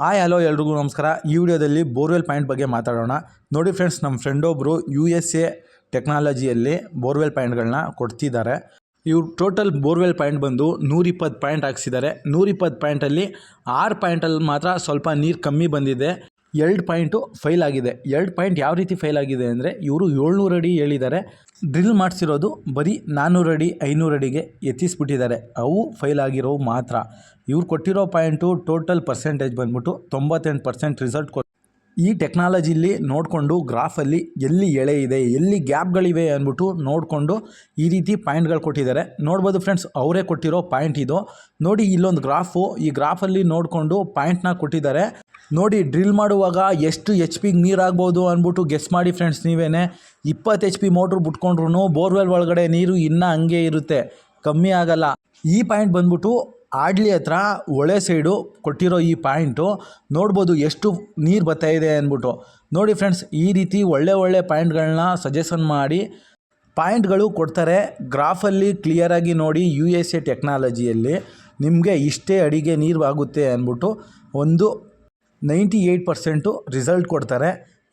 Hi hello ಎಲ್ರಿಗೂ ನಮಸ್ಕಾರ. ಈ ವಿಡಿಯೋದಲ್ಲಿ ಬೋರ್ವೆಲ್ ಪಾಯಿಂಟ್ ಬಗ್ಗೆ ಮಾತಾಡೋಣ. ನೋಡಿ ಫ್ರೆಂಡ್ಸ್ ನಮ್ಮ ಫ್ರೆಂಡ್ ಒಬ್ಬರು ಯು ಎಸ್ ಎ ಟೆಕ್ನಾಲಜಿಯಲ್ಲಿ ಬೋರ್ವೆಲ್ ಪಾಯಿಂಟ್ಗಳನ್ನ ಕೊಡ್ತಿದ್ದಾರೆ. ಇವ್ರು ಟೋಟಲ್ ಬೋರ್ವೆಲ್ ಪಾಯಿಂಟ್ ಬಂದು ನೂರಿಪ್ಪತ್ತು ಪಾಯಿಂಟ್ ಹಾಕ್ಸಿದ್ದಾರೆ. ನೂರಿಪ್ಪತ್ತು ಪಾಯಿಂಟಲ್ಲಿ ಆರು ಪಾಯಿಂಟಲ್ಲಿ ಮಾತ್ರ ಸ್ವಲ್ಪ ನೀರು ಕಮ್ಮಿ ಬಂದಿದೆ. ಎರಡು ಪಾಯಿಂಟು ಫೈಲ್ ಆಗಿದೆ. ಎರಡು ಪಾಯಿಂಟ್ ಯಾವ ರೀತಿ ಫೈಲ್ ಆಗಿದೆ ಅಂದರೆ ಇವರು ಏಳ್ನೂರು ಅಡಿ ಹೇಳಿದ್ದಾರೆ. ಡ್ರಿಲ್ ಮಾಡಿಸಿರೋದು ಬರೀ ನಾನ್ನೂರು ಅಡಿ, ಐನೂರು ಅಡಿಗೆ ಎತ್ತಿಸ್ಬಿಟ್ಟಿದ್ದಾರೆ. ಅವು ಫೈಲ್ ಆಗಿರೋವು ಮಾತ್ರ. ಇವ್ರು ಕೊಟ್ಟಿರೋ ಪಾಯಿಂಟು ಟೋಟಲ್ ಪರ್ಸೆಂಟೇಜ್ ಬಂದ್ಬಿಟ್ಟು ತೊಂಬತ್ತೆಂಟು ಪರ್ಸೆಂಟ್ ರಿಸಲ್ಟ್ ಕೊ ಈ ಟೆಕ್ನಾಲಜಿಲಿ ನೋಡಿಕೊಂಡು ಗ್ರಾಫಲ್ಲಿ ಎಲ್ಲಿ ಎಳೆ ಇದೆ, ಎಲ್ಲಿ ಗ್ಯಾಪ್ಗಳಿವೆ ಅಂದ್ಬಿಟ್ಟು ನೋಡಿಕೊಂಡು ಈ ರೀತಿ ಪಾಯಿಂಟ್ಗಳು ಕೊಟ್ಟಿದ್ದಾರೆ. ನೋಡ್ಬೋದು ಫ್ರೆಂಡ್ಸ್, ಅವರೇ ಕೊಟ್ಟಿರೋ ಪಾಯಿಂಟ್ ಇದು. ನೋಡಿ ಇಲ್ಲೊಂದು ಗ್ರಾಫು. ಈ ಗ್ರಾಫಲ್ಲಿ ನೋಡಿಕೊಂಡು ಪಾಯಿಂಟ್ನ ಕೊಟ್ಟಿದ್ದಾರೆ. ನೋಡಿ, ಡ್ರಿಲ್ ಮಾಡುವಾಗ ಎಷ್ಟು ಎಚ್ ಪಿಗೆ ನೀರು ಆಗ್ಬೋದು ಅಂದ್ಬಿಟ್ಟು ಗೆಸ್ ಮಾಡಿ ಫ್ರೆಂಡ್ಸ್ ನೀವೇ ಇಪ್ಪತ್ತು ಎಚ್ ಪಿ ಮೋಟ್ರ್ ಬಿಟ್ಕೊಂಡ್ರು ಬೋರ್ವೆಲ್ ಒಳಗಡೆ ನೀರು ಇನ್ನೂ ಹಂಗೆ ಇರುತ್ತೆ. ಕಮ್ಮಿ ಆಗಲ್ಲ. ಈ ಪಾಯಿಂಟ್ ಬಂದ್ಬಿಟ್ಟು ಆಡ್ಲಿ ಹತ್ರ ಒಳೆ ಸೈಡು ಕೊಟ್ಟಿರೋ ಈ ಪಾಯಿಂಟು ನೋಡ್ಬೋದು ಎಷ್ಟು ನೀರು ಬರ್ತಾ ಇದೆ ಅಂದ್ಬಿಟ್ಟು. ನೋಡಿ ಫ್ರೆಂಡ್ಸ್ ಈ ರೀತಿ ಒಳ್ಳೆ ಒಳ್ಳೆ ಪಾಯಿಂಟ್ಗಳನ್ನ ಸಜೆಷನ್ ಮಾಡಿ. ಪಾಯಿಂಟ್ಗಳು ಕೊಡ್ತಾರೆ ಗ್ರಾಫಲ್ಲಿ ಕ್ಲಿಯರಾಗಿ ನೋಡಿ ಯು ಎಸ್ ಎ ಟೆಕ್ನಾಲಜಿಯಲ್ಲಿ ನಿಮಗೆ ಇಷ್ಟೇ ಅಡಿಗೆ ನೀರು ಆಗುತ್ತೆ ಅಂದ್ಬಿಟ್ಟು ಒಂದು ನೈಂಟಿ ಏಯ್ಟ್ ಪರ್ಸೆಂಟು ರಿಸಲ್ಟ್ ಕೊಡ್ತಾರೆ.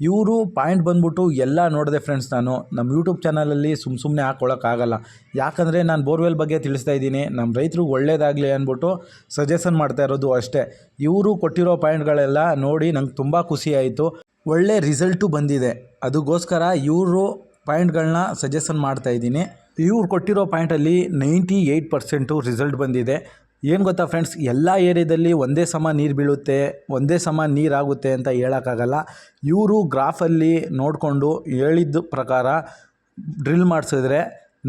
ಇವರು ಪಾಯಿಂಟ್ ಬಂದ್ಬಿಟ್ಟು ಎಲ್ಲ ನೋಡಿದೆ ಫ್ರೆಂಡ್ಸ್ ನಾನು. ನಮ್ಮ ಯೂಟ್ಯೂಬ್ ಚಾನಲಲ್ಲಿ ಸುಮ್ಮ ಸುಮ್ಮನೆ ಹಾಕ್ಕೊಳ್ಳೋಕ್ಕಾಗಲ್ಲ ಯಾಕಂದರೆ ನಾನು ಬೋರ್ವೆಲ್ ಬಗ್ಗೆ ತಿಳಿಸ್ತಾ ಇದ್ದೀನಿ. ನಮ್ಮ ರೈತರಿಗೆ ಒಳ್ಳೇದಾಗಲಿ ಅಂದ್ಬಿಟ್ಟು ಸಜೆಷನ್ ಮಾಡ್ತಾ ಇರೋದು ಅಷ್ಟೇ. ಇವರು ಕೊಟ್ಟಿರೋ ಪಾಯಿಂಟ್ಗಳೆಲ್ಲ ನೋಡಿ ನಂಗೆ ತುಂಬ ಖುಷಿ ಆಯಿತು. ಒಳ್ಳೆ ರಿಸಲ್ಟು ಬಂದಿದೆ. ಅದಕ್ಕೋಸ್ಕರ ಇವರು ಪಾಯಿಂಟ್ಗಳನ್ನ ಸಜೆಷನ್ ಮಾಡ್ತಾ ಇದ್ದೀನಿ. ಇವ್ರು ಕೊಟ್ಟಿರೋ ಪಾಯಿಂಟಲ್ಲಿ ನೈಂಟಿ ಏಯ್ಟ್ ಪರ್ಸೆಂಟು ರಿಸಲ್ಟ್ ಬಂದಿದೆ. ಏನು ಗೊತ್ತಾ ಫ್ರೆಂಡ್ಸ್ ಎಲ್ಲ ಏರಿಯಾದಲ್ಲಿ ಒಂದೇ ಸಮ ನೀರು ಬೀಳುತ್ತೆ, ಒಂದೇ ಸಮ ನೀರಾಗುತ್ತೆ ಅಂತ ಹೇಳೋಕ್ಕಾಗಲ್ಲ. ಇವರು ಗ್ರಾಫಲ್ಲಿ ನೋಡಿಕೊಂಡು ಹೇಳಿದ ಪ್ರಕಾರ ಡ್ರಿಲ್ ಮಾಡಿಸಿದ್ರೆ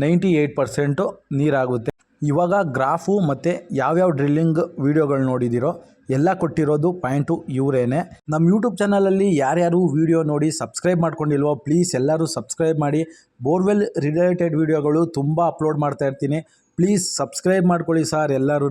ನೈಂಟಿ ಏಯ್ಟ್ ಪರ್ಸೆಂಟು ನೀರಾಗುತ್ತೆ. ಇವಾಗ ಗ್ರಾಫು ಮತ್ತು ಯಾವ್ಯಾವ ಡ್ರಿಲ್ಲಿಂಗ್ ವೀಡಿಯೋಗಳು ನೋಡಿದ್ದೀರೋ ಎಲ್ಲ ಕೊಟ್ಟಿರೋದು ಪಾಯಿಂಟು ಇವರೇನೆ. ನಮ್ಮ ಯೂಟ್ಯೂಬ್ ಚಾನಲಲ್ಲಿ ಯಾರ್ಯಾರು ವೀಡಿಯೋ ನೋಡಿ ಸಬ್ಸ್ಕ್ರೈಬ್ ಮಾಡ್ಕೊಂಡಿಲ್ವೋ ಪ್ಲೀಸ್ ಎಲ್ಲರೂ ಸಬ್ಸ್ಕ್ರೈಬ್ ಮಾಡಿ. ಬೋರ್ವೆಲ್ ರಿಲೇಟೆಡ್ ವೀಡಿಯೋಗಳು ತುಂಬ ಅಪ್ಲೋಡ್ ಮಾಡ್ತಾ ಇರ್ತೀನಿ. ಪ್ಲೀಸ್ ಸಬ್ಸ್ಕ್ರೈಬ್ ಮಾಡ್ಕೊಳ್ಳಿ ಸರ್ ಎಲ್ಲರೂ